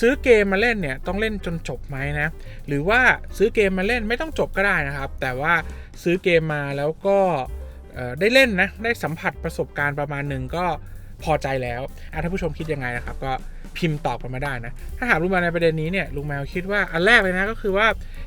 ซื้อเกมมาเล่นเนี่ยต้องเล่นจนจบไหมนะ หรือว่าซื้อเกมมาเล่นไม่ต้องจบก็ได้นะครับ แต่ว่าซื้อเกมมาแล้วก็ได้เล่นนะ ได้สัมผัสประสบการณ์ประมาณหนึ่งก็พอใจแล้วอะถ้าผู้ชมคิดยังไงนะครับก็พิมพ์ตอบกันมาได้นะ ถ้าหากลุงแมวในประเด็นนี้เนี่ยลุงแมวคิดว่าอันแรกเลยนะก็คือว่า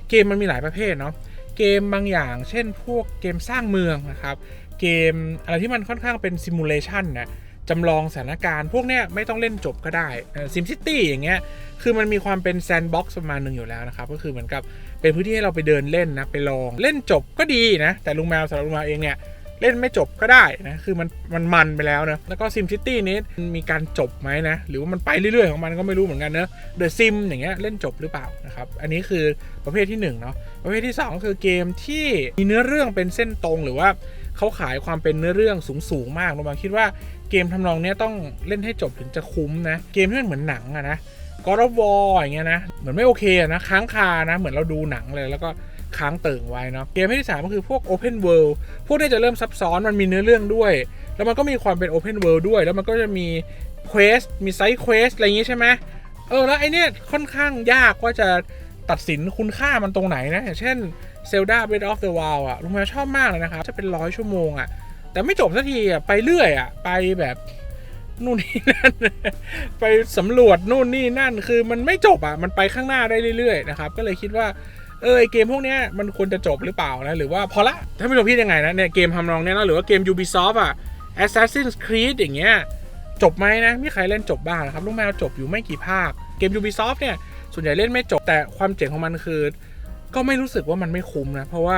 เกมมันมีหลายประเภทเนาะเกมบางอย่าง เช่นพวกเกมสร้างเมืองนะครับ เกมอะไรที่มันค่อนข้างเป็นซิมูเลชันนะ จำลองสถานการณ์พวกเนี้ยไม่ต้องเล่นจบก็ได้ซิมซิตี้อย่างเงี้ยคือมันมีความเป็นแซนด์บ็อกซ์ประมาณหนึ่งอยู่แล้วนะครับ ก็คือเหมือนกับเป็นพื้นที่ให้เราไปเดินเล่นนะ ไปลองเล่นจบก็ดีนะ แต่ลุงแมวสำหรับลุงแมวเองเนี่ยเล่นไม่จบก็ได้นะ คือมันมันมันไปแล้วนะ แล้วก็ซิมซิตี้นี้มีการจบไหมนะ หรือว่ามันไปเรื่อยๆของมันก็ไม่รู้เหมือนกันเนอะเดอะซิมอย่างเงี้ยเล่นจบหรือเปล่านะครับ อันนี้คือประเภทที่1เนาะ ประเภทที่ 2 คือเกมที่มีเนื้อเรื่องเป็นเส้นตรงหรือว่าเขาขายความเป็นเนื้อเรื่องสูงๆมากเราบาคิดว่า เกมทำนองเนี้ยต้องเล่นให้จบถึงจะคุ้มนะ เกมที่มันเหมือนหนังอะนะ God of War อย่างเงี้ยนะเหมือนไม่โอเคอะนะค้างคานะ เหมือนเราดูหนังเลยแล้วก็ค้างเติ่งไว้เนาะเกมที่สามก็คือพวก Open World พวกนี้จะเริ่มซับซ้อนมันมีเนื้อเรื่องด้วย แล้วมันก็มีความเป็น Open World ด้วย แล้วมันก็จะมี Quest มี Side Quest อะไรอย่างงี้ใช่ไหมเออแล้วไอเนี้ยค่อนข้างยากว่าจะตัดสินคุณค่ามันตรงไหนนะอย่างเช่น Zelda Breath of the Wild อะลุงแมวชอบมากเลยนะครับจะเป็นร้อยชั่วโมงอะ แต่ไม่จบสักทีอะไปเรื่อยอะไปแบบนู่นนี่นั่นไปสำรวจนู่นนี่นั่นคือมันไม่จบอะมันไปข้างหน้าได้เรื่อยๆนะครับก็เลยคิดว่าเออเกมพวกนี้มันควรจะจบหรือเปล่านะหรือว่าพอละถ้าไม่รู้พี่ยังไงนะเนี่ยเกมทำนองเนี้ยนะหรือว่าเกม Ubisoft อะ Assassin's Creed อย่างเงี้ยจบไหมนะมีใครเล่นจบบ้างนะครับลูกแมวจบอยู่ไม่กี่ภาคเกม Ubisoft เนี่ยส่วนใหญ่เล่นไม่จบแต่ความเจ๋งของมันคือ ก็ไม่รู้สึกว่ามันไม่คุ้มนะเพราะว่า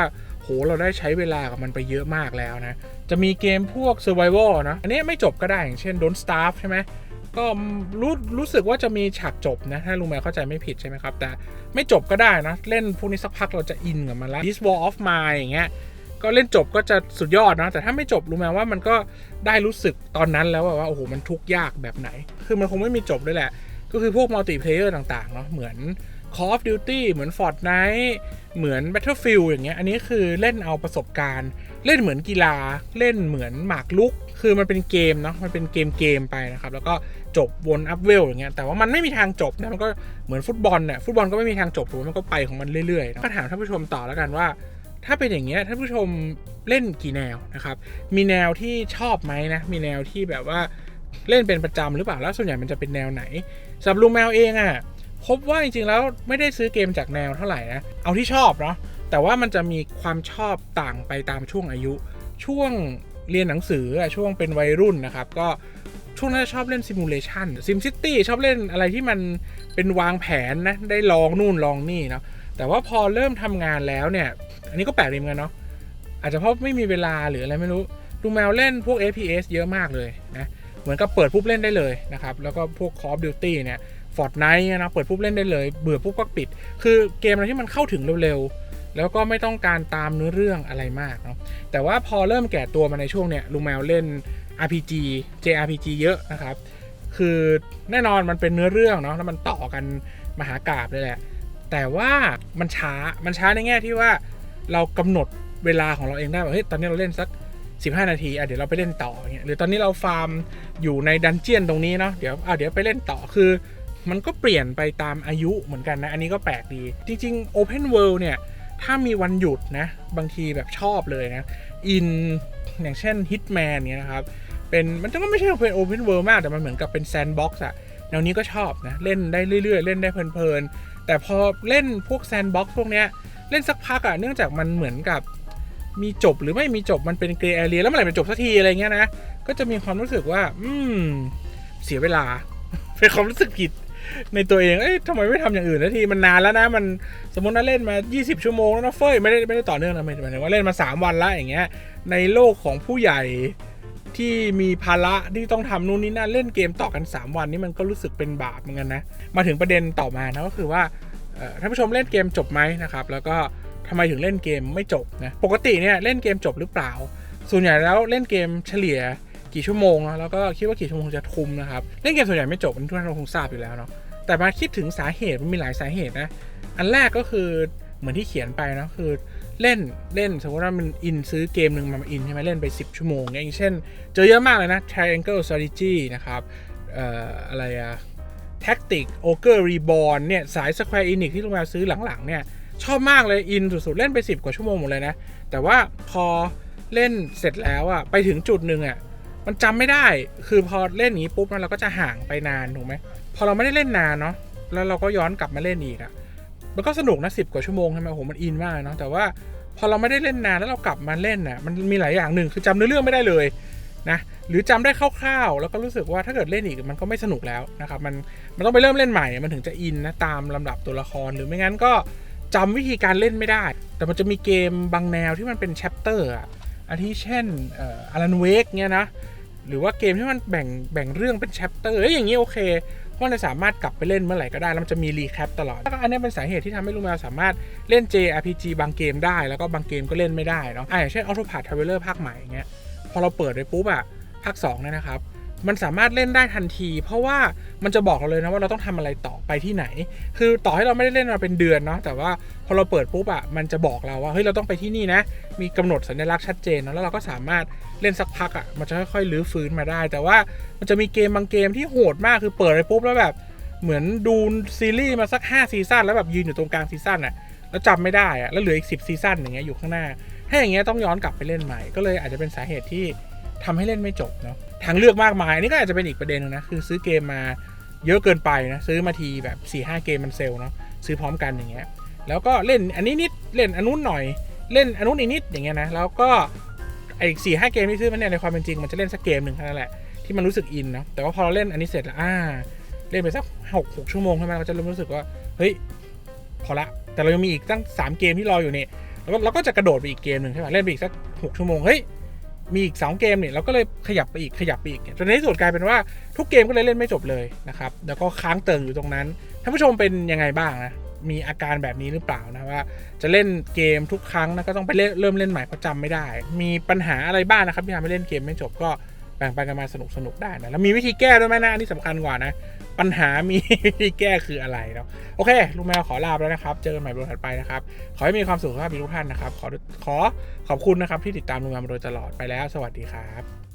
เราได้ใช้เวลากับมันไปเยอะมากแล้วนะ จะมีเกมพวก Survival นะ อันนี้ไม่จบก็ได้อย่างเช่น Don't Starve ใช่ไหมก็รู้รู้สึกว่าจะมีฉากจบนะ ถ้าลุงแมวเข้าใจไม่ผิดใช่ไหมครับ แต่ไม่จบก็ได้นะ เล่นพวกนี้สักพักเราจะอินกับมันแล้ว This War of Mine อย่างเงี้ยก็เล่นจบก็จะสุดยอดนะ แต่ถ้าไม่จบลุงแมวว่ามันก็ได้รู้สึกตอนนั้นแล้วว่าโอ้โหมันทุกยากแบบไหน คือมันคงไม่มีจบด้วยแหละ ก็คือพวกมัลติเพลเยอร์ต่างๆเนาะเหมือน Call of Duty เหมือน Fortnite เหมือน Battlefield อย่างเงี้ย อันนี้คือเล่นเอาประสบการณ์ เล่นเหมือนกีฬา เล่นเหมือนหมากลุก คือมันเป็นเกมเนาะ มันเป็นเกมเกมไปนะครับ แล้วก็จบวนอัพเวลอย่างเงี้ย แต่ว่ามันไม่มีทางจบนะ มันก็เหมือนฟุตบอลเนี่ยฟุตบอลก็ไม่มีทางจบถูกมันก็ไปของมันเรื่อยๆก็ถามท่านผู้ชมต่อแล้วกันว่า ถ้าเป็นอย่างเงี้ยท่านผู้ชมเล่นกี่แนวนะครับ มีแนวที่ชอบไหมนะ มีแนวที่แบบว่าเล่นเป็นประจำหรือเปล่า แล้วส่วนใหญ่มันจะเป็นแนวไหนสำหรับลุงแมวเองอะ่ะ พบว่าจริงๆแล้วไม่ได้ซื้อเกมจากแนวเท่าไหร่นะ เอาที่ชอบเนาะแต่ว่ามันจะมีความชอบต่างไปตามช่วงอายุ ช่วงเรียนหนังสือช่วงเป็นวัยรุ่นนะครับ ก็ช่วงนั้นชอบเล่นซิมูเลชันซิมซิตี้ชอบเล่นอะไรที่มันเป็นวางแผนนะ ได้ลองนู่นลองนี่เนาะแต่ว่าพอเริ่มทำงานแล้วเนี่ย อันนี้ก็แปลกดีเหมือนกันเนาะอาจจะเพราะไม่มีเวลาหรืออะไรไม่รู้ดูแมวเล่นพวก FPS เยอะมากเลยนะเหมือนกับเปิดปุ๊บเล่นได้เลยนะครับ แล้วก็พวก Call of Duty เนี่ย Fortnite เนี่ยนะเปิดปุ๊บเล่นได้เลย เบื่อปุ๊บก็ปิด คือเกมอะไรที่มันเข้าถึงเร็วๆ แล้วก็ไม่ต้องการตามเนื้อเรื่องอะไรมากเนาะแต่ว่าพอเริ่มแก่ตัวมาในช่วงเนี้ยลุงแมวเล่น RPG JRPG เยอะนะครับ คือแน่นอนมันเป็นเนื้อเรื่องเนาะแล้วมันต่อกันมหากราบเลยแหละ แต่ว่ามันช้ามันช้าในแง่ที่ว่าเรากำหนดเวลาของเราเองได้ว่าเฮ้ยตอนนี้เราเล่นสัก15 นาทีอะเดี๋ยวเราไปเล่นต่อเงี้ยหรือตอนนี้เราฟาร์มอยู่ในดันเจียนตรงนี้เนาะเดี๋ยวอะเดี๋ยวไปเล่นต่อคือ มันก็เปลี่ยนไปตามอายุเหมือนกันนะ อันนี้ก็แปลกดี จริงๆ Open World เนี่ย ถ้ามีวันหยุดนะ บางทีแบบชอบเลยนะ อิน อย่างเช่น Hitman เนี่ยนะครับ เป็นมันก็ไม่ใช่เป็น Open World มาก แต่มันเหมือนกับเป็น Sandbox อะแนวนี้ก็ชอบนะ เล่นได้เรื่อยๆ เล่นได้เพลินๆ แต่พอเล่นพวก Sandbox พวกเนี้ยเล่นสักพักอะเนื่องจากมันเหมือนกับมีจบหรือไม่มีจบมันเป็นเกรย์แอเรียแล้วเมื่อไหร่มันจบสักทีอะไรเงี้ยนะ ก็จะมีความรู้สึกว่า อืม เสียเวลา เป็นความรู้สึกผิด ในตัวเองเอ้ยทำไมไม่ทำอย่างอื่นนาทีมันนานแล้วนะมันสมมติว่าเล่นมา 20 ชั่วโมงแล้วนะเฟ้ยไม่ได้ไม่ได้ต่อเนื่องนะหมายถึงว่าเล่นมา 3 วันละอย่างเงี้ยในโลกของผู้ใหญ่ที่มีภาระที่ต้องทำนู่นนี่นั่นเล่นเกมต่อกัน 3 วันนี่มันก็รู้สึกเป็นบาปเหมือนกันนะมาถึงประเด็นต่อมานะก็คือว่าท่านผู้ชมเล่นเกมจบไหมนะครับแล้วก็ทำไมถึงเล่นเกมไม่จบนะปกติเนี่ยเล่นเกมจบหรือเปล่า ส่วนใหญ่แล้วเล่นเกมเฉลี่ยกี่ชั่วโมงแล้วก็คิดว่ากี่ชั่วโมงจะทุมนะครับ เล่นเกมส่วนใหญ่ไม่จบทุกท่านคงทราบอยู่แล้วเนาะ แต่มาคิดถึงสาเหตุมันมีหลายสาเหตุนะ อันแรกก็คือเหมือนที่เขียนไปนะคือเล่นเล่นสมมติว่ามันอินซื้อเกมหนึ่งมาอินใช่ไหมเล่นไป 10 ชั่วโมงอย่างเช่น เจอเยอะมากเลยนะ Triangle Strategy นะครับเอ่ออะไรอะ Tactic Ogre Reborn เนี่ย สาย Square Enix ที่ลุงแมวซื้อหลังๆ เนี่ย ชอบมากเลย อินสุด ๆ เล่นไป 10 กว่าชั่วโมงหมดเลยนะ แต่ว่าพอเล่นเสร็จแล้วอะไปถึงจุดหนึ่งอะ มันจำไม่ได้ คือพอเล่นนี้ปุ๊บมันเราก็จะห่างไปนานถูกไหม พอเราไม่ได้เล่นนานเนาะ แล้วเราก็ย้อนกลับมาเล่นอีกอะมันก็สนุกนะสิบกว่าชั่วโมงใช่ไหมโอ้โหมันอินมากเนาะ แต่ว่าพอเราไม่ได้เล่นนานแล้วเรากลับมาเล่นน่ะมันมีหลายอย่างหนึ่งคือจำเนื้อเรื่องไม่ได้เลยนะ หรือจำได้คร่าวๆ แล้วก็รู้สึกว่าถ้าเกิดเล่นอีกมันก็ไม่สนุกแล้วนะครับ มันมันต้องไปเริ่มเล่นใหม่ มันถึงจะอินนะตามลำดับตัวละคร หรือไม่งั้นก็จำวิธีการเล่นไม่ได้ แต่มันจะมีเกมบางแนวที่มันเป็นแชปเตอร์อะอาทิเช่นอออารันเวกเนี่ยนะ หรือว่าเกมที่มันแบ่งแบ่งเรื่องเป็นแชปเตอร์อยอย่างนี้โอเคเพราะมันจะสามารถกลับไปเล่นเมื่อไหร่ก็ได้แล้วมันจะมีรีแคปตลอดแล้วก็อันนี้เป็นสาเหตุที่ทำให้ลุงแมวสามารถเล่น JRPG บางเกมได้ แล้วก็บางเกมก็เล่นไม่ได้เนาะอะอย่างเช่น Autopath Traveler ภาคใหม่อย่างเงี้ยพอเราเปิดไปปุ๊บอะภาค2เนี่ยนะครับ มันสามารถเล่นได้ทันที เพราะว่ามันจะบอกเราเลยนะว่าเราต้องทำอะไรต่อไปที่ไหน คือต่อให้เราไม่ได้เล่นมาเป็นเดือนเนาะแต่ว่าพอเราเปิดปุ๊บอะมันจะบอกเราว่าเฮ้ยเราต้องไปที่นี่นะ มีกำหนดสัญลักษณ์ชัดเจนเนะแล้วเราก็สามารถเล่นสักพักอะมันจะค่อยๆลื้อฟื้นมาได้ แต่ว่ามันจะมีเกมบางเกมที่โหดมากคือเปิดไปปุ๊บแล้วแบบเหมือนดูซีรีส์มาสัก5ซีซั่นแล้วแบบยืนอยู่ตรงกลางซีซั่นอะแล้วจำไม่ได้อะแล้วเหลืออีก10ซีซั่นอย่างเงี้ยอยู่ข้างหน้าถ้าอย่างเงี้ยต้องย้อนกลับไปเล่นใหม่ก็เลยอาจจะเป็นสาเหตุที่ ทำให้เล่นไม่จบเนาะทางเลือกมากมายอันนี่ก็อาจจะเป็นอีกประเด็นหนึงนะคือซื้อเกมมาเยอะเกินไปนะซื้อมาทีแบบ4ี่ห้าเกมมันเซลเนาะซื้อพร้อมกันอย่างเงี้ยแล้วก็เล่นอันนี้นิดเล่นอันนู้นหน่อยเล่นอันนู้นอีกนิดอย่างเงี้ยนะแล้วก็ไอ้สี่ห้าเกมที่ซื้อมาเนี่ยในความเป็นจริงมันจะเล่นสักเกมหนึ่งเท่านั้นแหละที่มันรู้สึกอินเนาะแต่ว่าพอเราเล่นอันนี้เสร็จแล้วอ่าเล่นไปสักหกหกชั่วโมงใช่ไหมเราก็จะเริ่มรู้สึกว่าเฮ้ยพอละแต่เรายังมีอีกตั้งสามเกมที่รออยู่นี่แล้วก็เราก็จะกระโดดไปอีกเกมหนึ่งใช่ไหมเล่นไปอีกสักหกชั่วโมงเฮ้ย มีอีกสองเกมเนี่ยเราก็เลยขยับไปอีกขยับไปอีกจนในที่สุดกลายเป็นว่าทุกเกมก็เลยเล่นไม่จบเลยนะครับแล้วก็ค้างเติ่งอยู่ตรงนั้นท่านผู้ชมเป็นยังไงบ้างนะมีอาการแบบนี้หรือเปล่านะว่า จะเล่นเกมทุกครั้งนะก็ต้องไปเเริ่มเล่นใหม่เพราะจำไม่ได้ มีปัญหาอะไรบ้างนะครับที่ทำให้เล่นเกมไม่จบก็แบ่งปันกันมาสนุกสนุกได้นะแล้วมีวิธีแก้ด้วยไหมนะอันนี่สำคัญกว่านะ ปัญหามีที่แก้คืออะไรเนาะโอเค ลุงแมวขอลาไปแล้วนะครับ เจอกันใหม่บนถัดไปนะครับ ขอให้มีความสุขสุขภาพดีทุกท่านนะครับ ขอขอขอบคุณนะครับที่ติดตามลุงแมวมาโดยตลอดไปแล้ว สวัสดีครับ